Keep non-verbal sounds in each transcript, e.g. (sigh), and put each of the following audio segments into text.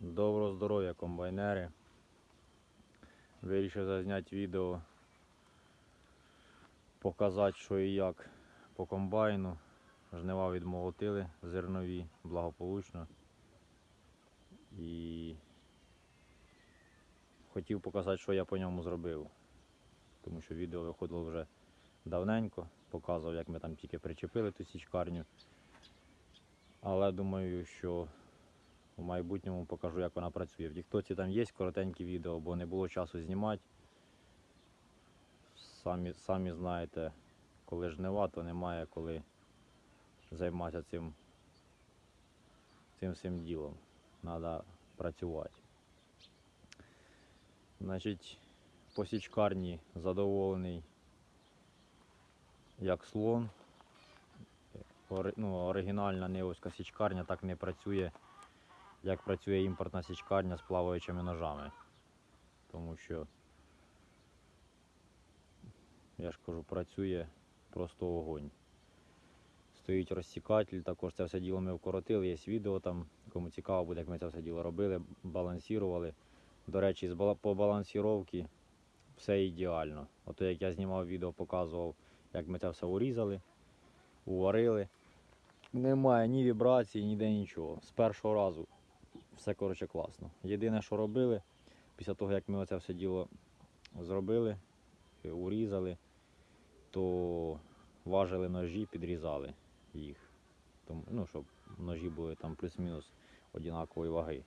Доброго здоров'я, комбайнери. Вирішив зазняти відео, показати, що і як по комбайну. Жнива відмолотили зернові благополучно. І хотів показати, що я по ньому зробив. Тому що відео виходило вже давненько, показував, як ми там тільки причепили ту січкарню. Але думаю, що у майбутньому покажу, як вона працює. В Тіктоці там є коротенькі відео, бо не було часу знімати. Самі, самі знаєте, коли жнива, то немає коли займатися цим, цим всім ділом. Треба працювати. Значить, по січкарні задоволений як слон. Ну, оригінальна невська січкарня так не працює, як працює імпортна січкарня з плаваючими ножами. Тому що, я ж кажу, працює просто огонь. Стоїть розсікатель, також це все діло ми вкоротили, є відео там, кому цікаво буде, як ми це все діло робили, балансірували. До речі, по балансіровці все ідеально. Ото як я знімав відео, показував, як ми це все урізали, уварили. Немає ні вібрацій, ніде нічого. З першого разу все коротше класно. Єдине, що робили, після того, як ми оце все діло зробили, е, урізали, то важили ножі, підрізали їх. Тому, ну, щоб ножі були там плюс-мінус однакової ваги.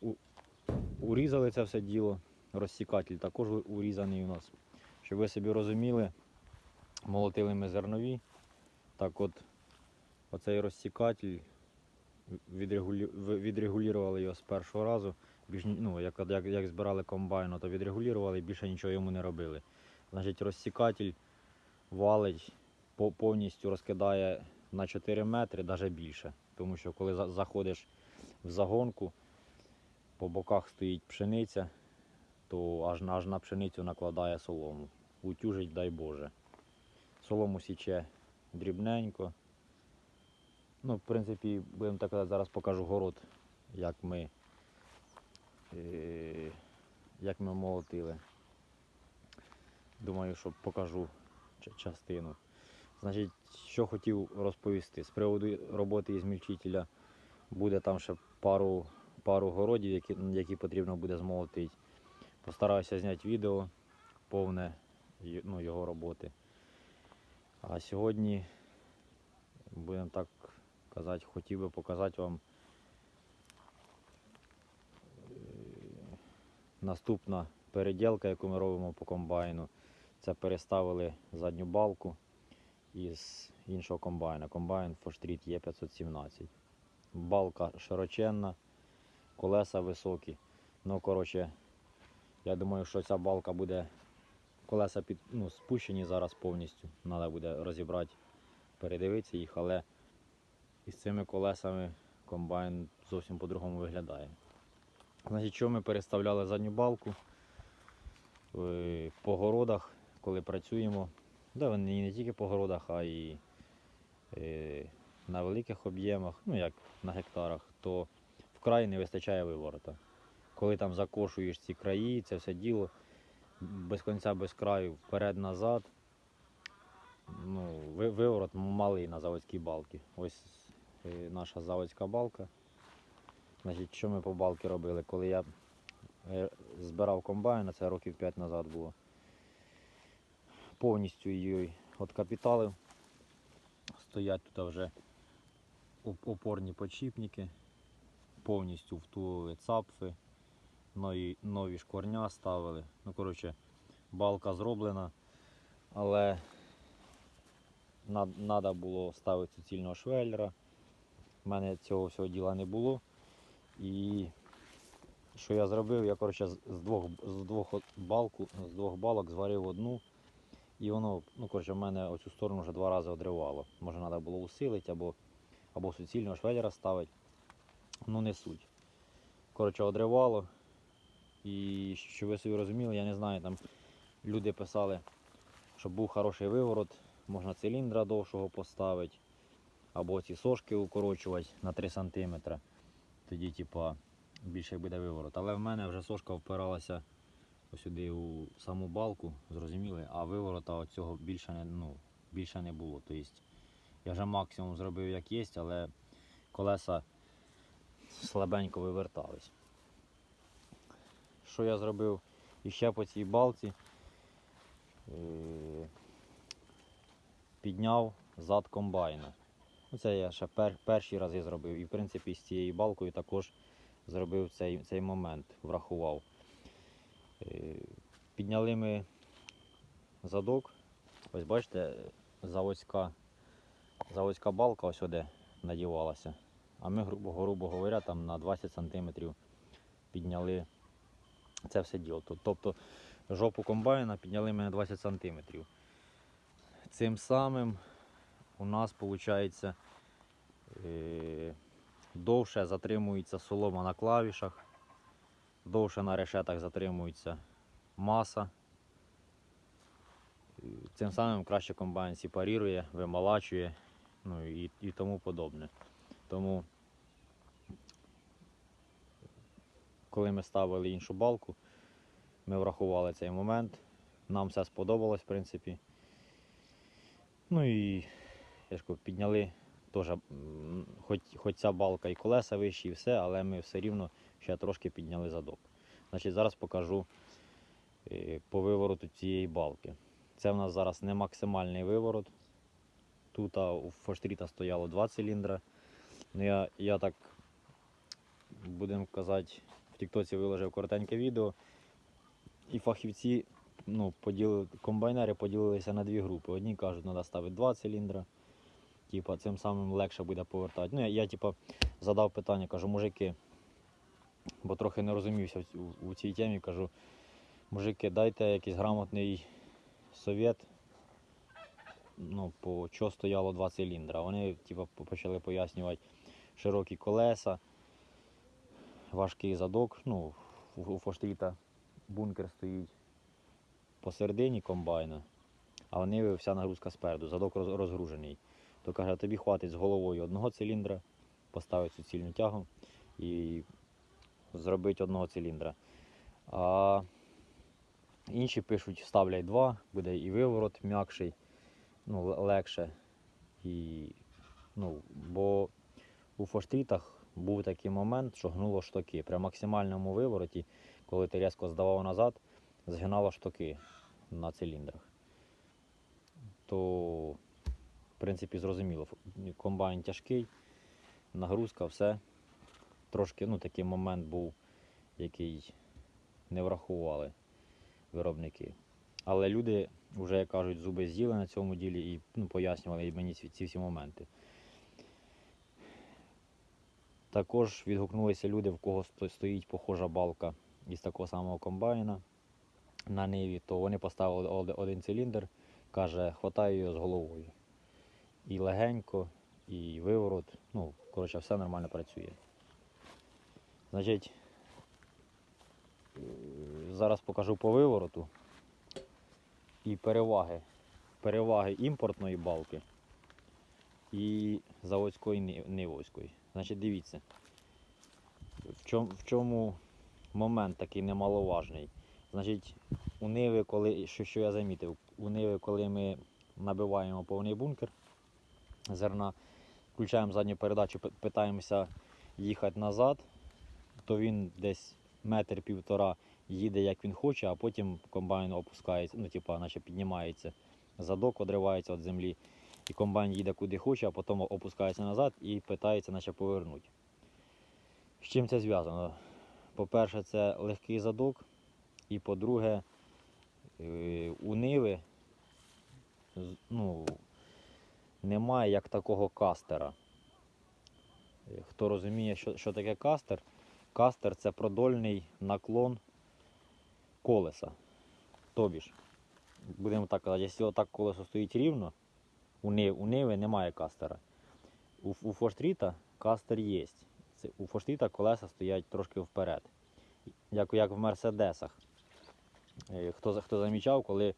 У- урізали це все діло. Розсікатель також урізаний у нас. Щоб ви собі розуміли, молотили ми зернові. Так от, оцей розсікатель відрегулі... відрегулювали його з першого разу. Більш, ну, як, як, як збирали комбайн, то відрегулювали і більше нічого йому не робили. Значить, розсікатель валить, повністю розкидає на 4 метри, навіть більше. Тому що коли заходиш в загонку, по боках стоїть пшениця, то аж аж на пшеницю накладає солому. Утюжить, дай Боже. Солому січе дрібненько. Ну, в принципі, будемо так казати, зараз покажу город, як ми, е, як ми молотили. Думаю, що покажу частину. Значить, що хотів розповісти. З приводу роботи ізмільчителя буде там ще пару, пару городів, які, які потрібно буде змолотити. Постараюся зняти відео повне ну, його роботи. А сьогодні, будемо так казати, хотів би показати вам е, наступна переділка, яку ми робимо по комбайну. Це переставили задню балку із іншого комбайна. Комбайн Фоштріт Є517. Балка широченна, колеса високі. Ну, коротше, я думаю, що ця балка буде. Колеса під, ну, спущені зараз повністю. Треба буде розібрати, передивитися їх, але із цими колесами комбайн зовсім по-другому виглядає. Значить, що ми переставляли задню балку Е, по городах, коли працюємо. Да, вони не тільки по городах, а й е, на великих об'ємах, ну як на гектарах, то вкрай не вистачає виворота. Коли там закошуєш ці краї, це все діло без кінця, без краю, вперед-назад. Ну, виворот малий на заводській балці. Ось наша заводська балка. Значить, що ми по балки робили? Коли я е, збирав комбайн, це років 5 назад було. Повністю її от капіталив. Стоять тут вже опорні подшипники, повністю втулили цапфи, нові, нові шкорня ставили. Ну, коротше, балка зроблена, але треба було ставити суцільного швеллера. У мене цього всього діла не було. І що я зробив? Я коротше, з двох, з двох балку, з двох балок зварив одну. І воно, ну коротше, в мене оцю сторону вже два рази одривало. Може треба було усилити або, або суцільного швеллера ставити. Ну не суть. Коротше, одривало. І що ви собі розуміли, я не знаю, там люди писали, щоб був хороший виворот, можна циліндра довшого поставити, або ці сошки укорочувати на 3 см. тоді, типа, більше буде виворот. Але в мене вже сошка впиралася сюди у саму балку, зрозуміли, а виворота оцього більше не, ну, більше не було. Тобто я вже максимум зробив як є, але колеса слабенько вивертались. Що я зробив іще по цій балці? Е, Підняв зад комбайна. Це я ще пер, перші рази зробив. І в принципі з цією балкою також зробив цей, цей момент, врахував. Е, Підняли ми задок. Ось бачите, заводська, заводська балка ось сюди надівалася. А ми, грубо, грубо говоря, там на 20 см підняли це все діло. Тобто жопу комбайна підняли ми на 20 см. Цим самим у нас виходить е, довше затримується солома на клавішах, довше на решетах затримується маса. Цим самим краще комбайн сепарірує, вималачує ну, і, і тому подобне. Тому, коли ми ставили іншу балку, ми врахували цей момент. Нам все сподобалось, в принципі. Ну і я ж кажу, підняли теж, хоч, хоч ця балка і колеса вищі, і все, але ми все рівно ще трошки підняли задок. Значить, зараз покажу е, по вивороту цієї балки. Це в нас зараз не максимальний виворот. Тут у форштріта стояло два циліндра. Ну, я, я так, будемо казати, в Тіктоці виложив коротеньке відео. І фахівці, ну, поділили, комбайнери поділилися на дві групи. Одні кажуть, що треба ставити два циліндра. Типа, цим самим легше буде повертати. Ну, я, я типа, задав питання, кажу, мужики, бо трохи не розумівся у, у цій темі, кажу, мужики, дайте якийсь грамотний совет, ну, по що стояло два циліндра. Вони типа, почали пояснювати широкі колеса, важкий задок. Ну, у, у бункер стоїть посередині комбайна, а в ниві вся нагрузка спереду, задок розгружений. То каже, тобі хватить з головою одного циліндра, поставити суцільну тягу і зробити одного циліндра. А інші пишуть, ставлять два, буде і виворот м'якший, ну, легше. І, ну, бо у форштрітах був такий момент, що гнуло штоки. При максимальному вивороті, коли ти різко здавав назад, згинало штоки на циліндрах. То, в принципі, зрозуміло, комбайн тяжкий, нагрузка, все. Трошки ну, такий момент був, який не врахували виробники. Але люди вже, як кажуть, зуби з'їли на цьому ділі і ну, пояснювали мені ці, всі моменти. Також відгукнулися люди, в кого стоїть похожа балка із такого самого комбайна на ниві, то вони поставили один циліндр, каже, хватає його з головою. І легенько, і виворот, ну, коротше, все нормально працює. Значить, зараз покажу по вивороту і переваги. Переваги імпортної балки і заводської ни- нивовської. Значить, дивіться, в чому, в чому момент такий немаловажний. Значить, у Ниви, коли, що, що я замітив, у Ниви, коли ми набиваємо повний бункер зерна, включаємо задню передачу, питаємося їхати назад, то він десь метр півтора їде як він хоче, а потім комбайн опускається, ну, типа, наче піднімається задок, одривається від землі, і комбайн їде куди хоче, а потім опускається назад і питається, наче повернути. З чим це зв'язано? По-перше, це легкий задок, і по-друге, е, у Ниви ну, немає як такого кастера. Е, Хто розуміє, що, що таке кастер? Кастер це продольний наклон колеса. Тобі ж, будемо так казати, якщо так колесо стоїть рівно, у Ниви, у Ниви немає кастера. У, у Форстріта кастер є. Це, у Форстріта колеса стоять трошки вперед. Як, як в Мерседесах. Е, Хто, хто замічав, коли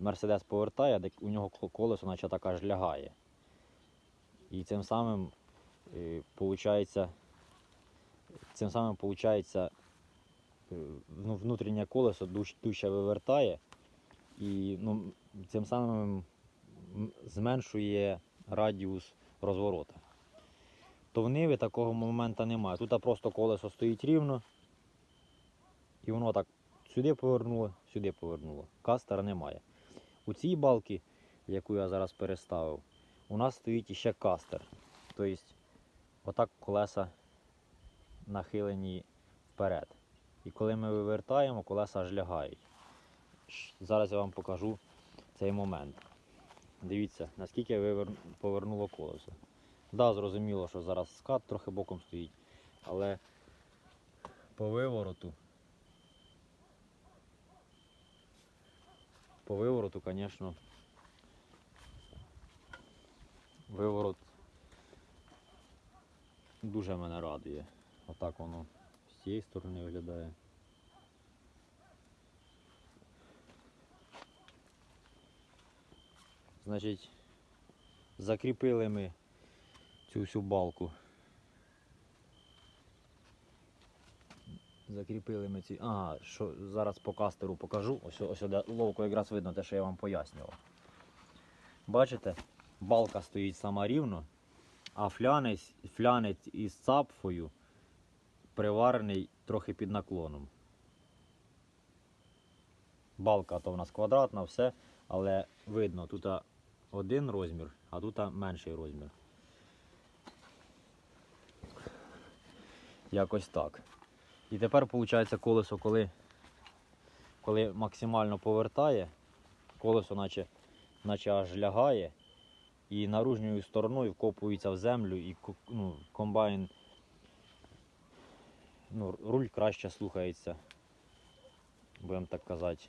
Мерседес повертає, у нього колесо наче так аж лягає. І цим самим, виходить, цим самим виходить, ну, внутрішнє колесо дужче вивертає і ну, цим самим зменшує радіус розворота. То в Ниві такого моменту немає. Тут просто колесо стоїть рівно, і воно так сюди повернуло, сюди повернуло. Кастера немає. У цій балці, яку я зараз переставив, у нас стоїть іще кастер. Тобто, отак колеса нахилені вперед. І коли ми вивертаємо, колеса аж лягають. Зараз я вам покажу цей момент. Дивіться, наскільки повернуло колесо. Да, зрозуміло, що зараз скат трохи боком стоїть, але по вивороту. По вивороту, звісно, виворот дуже мене радує. Отак воно з цієї сторони виглядає. Значить, закріпили ми цю всю балку. Закріпили ми ці. Ага, що зараз по кастеру покажу. Ось, ось ловко якраз видно те, що я вам пояснював. Бачите, балка стоїть сама рівно, а флянець, флянець із цапфою приварений трохи під наклоном. Балка то в нас квадратна, все, але видно, тут один розмір, а тут менший розмір. Якось так. І тепер виходить колесо, коли, коли максимально повертає, колесо наче, наче аж лягає, і наружньою стороною вкопується в землю, і ну, комбайн, ну, руль краще слухається, будемо так казати.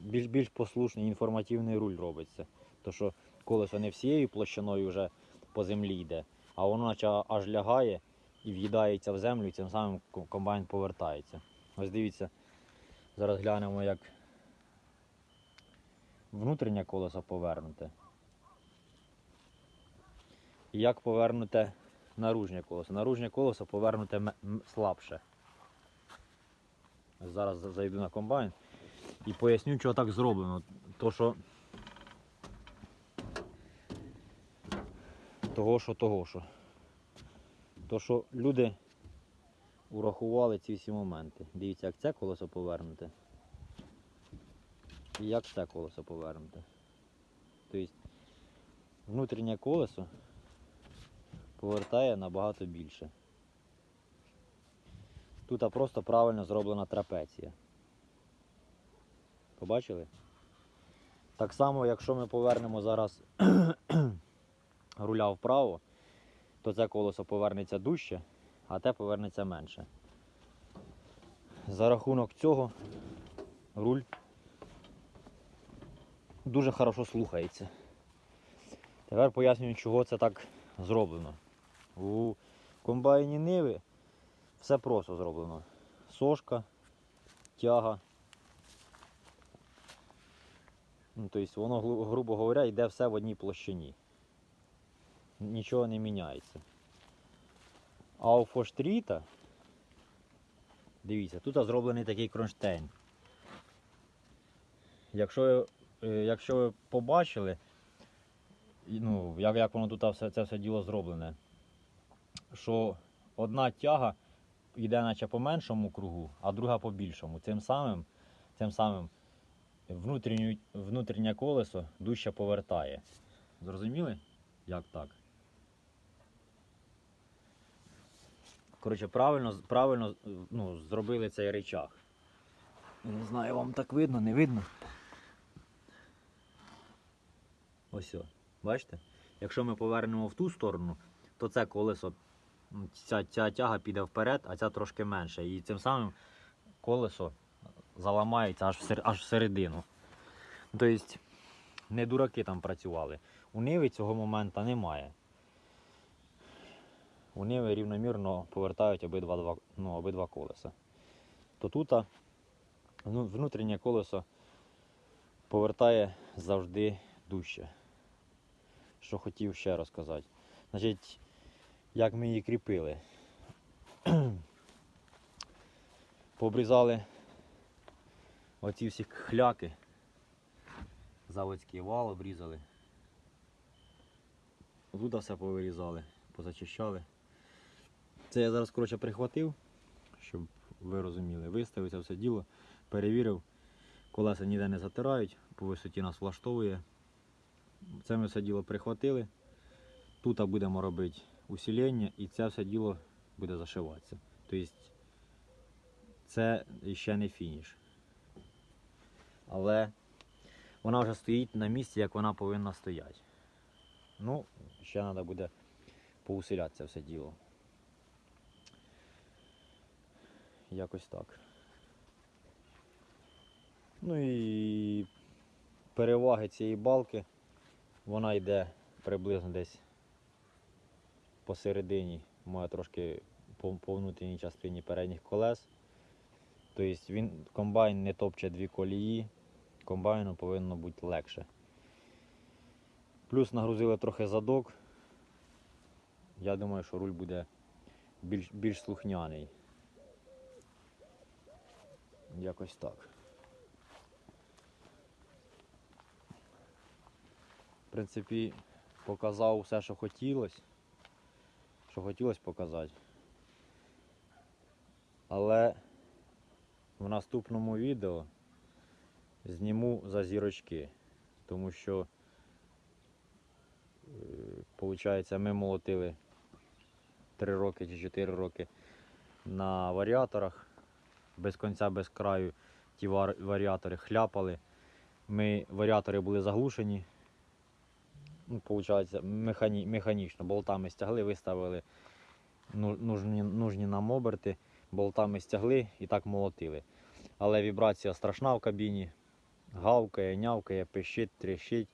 Більш, більш послушний інформативний руль робиться. То що колесо не всією площиною вже по землі йде, а воно наче аж лягає і в'їдається в землю, і цим самим комбайн повертається. Ось дивіться, зараз глянемо, як внутрішнє колесо повернуте. Як повернуте наружнє колесо. Наружнє колесо повернуте слабше. Зараз зайду на комбайн і поясню, чого так зроблено. То, що того, що того, що. То, що люди урахували ці всі моменти. Дивіться, як це колесо повернуте. І як це колесо повернуте. Тобто внутрішнє колесо повертає набагато більше. Тут просто правильно зроблена трапеція. Побачили? Так само, якщо ми повернемо зараз (clears throat) руля вправо, то це колесо повернеться дужче, а те повернеться менше. За рахунок цього руль дуже хорошо слухається. Тепер пояснюю, чого це так зроблено. У комбайні Ниви все просто зроблено. Сошка, тяга. Ну, тобто воно, грубо говоря, йде все в одній площині. Нічого не міняється. А у фоштріта, дивіться, тут зроблений такий кронштейн. Якщо, е, якщо ви побачили, ну, як, як воно тут все, це все діло зроблене, що одна тяга йде наче по меншому кругу, а друга по більшому. Цим самим, цим самим внутрішнє колесо дужче повертає. Зрозуміли? Як так? Коротше, правильно, правильно ну, зробили цей речах. Не знаю, вам так видно, не видно. Ось. Бачите? Якщо ми повернемо в ту сторону, то це колесо, ця, ця тяга піде вперед, а ця трошки менше. І цим самим колесо заламається аж, всер, аж всередину. Тобто, не дураки там працювали. У Ниви цього моменту немає. У Ниви рівномірно повертають обидва, два, ну, обидва колеса. То тут ну, внутрішнє колесо повертає завжди дужче. Що хотів ще розказати. Значить, як ми її кріпили. Пообрізали оці всі хляки. Заводський вал обрізали. Тут все повирізали, позачищали. Це я зараз коротше прихватив, щоб ви розуміли. Виставив це все діло, перевірив, колеса ніде не затирають, по висоті нас влаштовує. Це ми все діло прихватили. Тут будемо робити усилення і це все діло буде зашиватися. Тобто це ще не фініш. Але вона вже стоїть на місці, як вона повинна стояти. Ну, ще треба буде поусиляти це все діло. Якось так. Ну і переваги цієї балки, вона йде приблизно десь посередині, має трошки по, внутрішній частині передніх колес. Тобто він комбайн не топче дві колії, комбайну повинно бути легше. Плюс нагрузили трохи задок. Я думаю, що руль буде більш, більш слухняний. Якось так. В принципі, показав все, що хотілося. Що хотілося показати. Але в наступному відео зніму за зірочки, тому що Получається, ми молотили 3 роки чи 4 роки на варіаторах. Без кінця, без краю ті варіатори хляпали. Ми, варіатори були заглушені. Ну, получається, механі, механічно. Болтами стягли, виставили ну- нужні, нужні нам оберти, болтами стягли і так молотили. Але вібрація страшна в кабіні. Гавкає, нявкає, пищить, тріщить.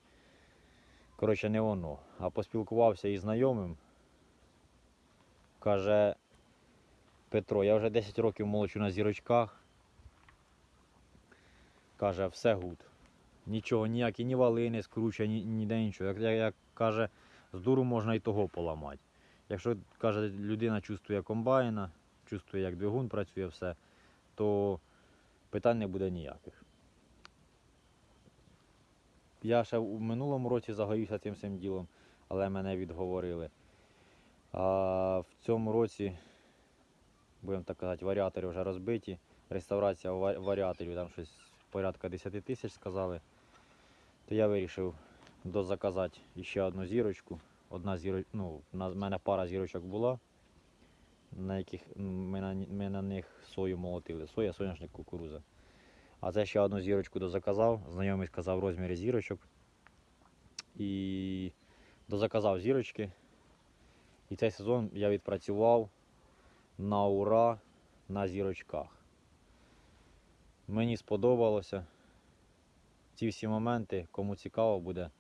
Коротше, не воно. А поспілкувався із знайомим. Каже, Петро, я вже 10 років молочу на зірочках. Каже, все гуд. Нічого, ніякі ні вали не скручує, ні, ніде нічого. Як, як, каже, з дуру можна і того поламати. Якщо каже, людина чувствує комбайна, чувствує, як двигун працює все, то питань не буде ніяких. Я ще у минулому році загорівся цим всім ділом, але мене відговорили. А в цьому році, будемо так казати, варіатори вже розбиті. Реставрація варіаторів, там щось порядка 10 тисяч сказали. То я вирішив дозаказати ще одну зірочку. Одна зіро... ну, в мене пара зірочок була, на яких ми на, ми на них сою молотили. Соя, соняшник, кукуруза. А це ще одну зірочку дозаказав. Знайомий сказав розміри зірочок. І дозаказав зірочки. І цей сезон я відпрацював на ура на зірочках. Мені сподобалося. Ці всі моменти, кому цікаво буде,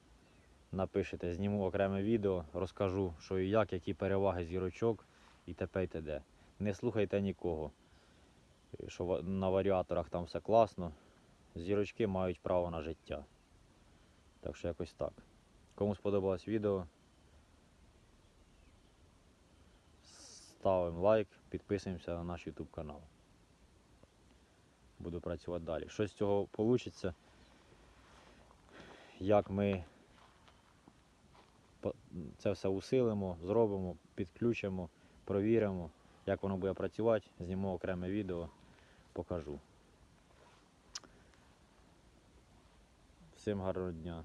напишете, зніму окреме відео, розкажу, що і як, які переваги зірочок і т.п. і т.д. Не слухайте нікого що на варіаторах там все класно. Зірочки мають право на життя. Так що якось так. Кому сподобалось відео, ставимо лайк, підписуємося на наш YouTube канал. Буду працювати далі. Що з цього вийде, як ми це все усилимо, зробимо, підключимо, провіримо, як воно буде працювати, зніму окреме відео покажу. Всім гарного дня.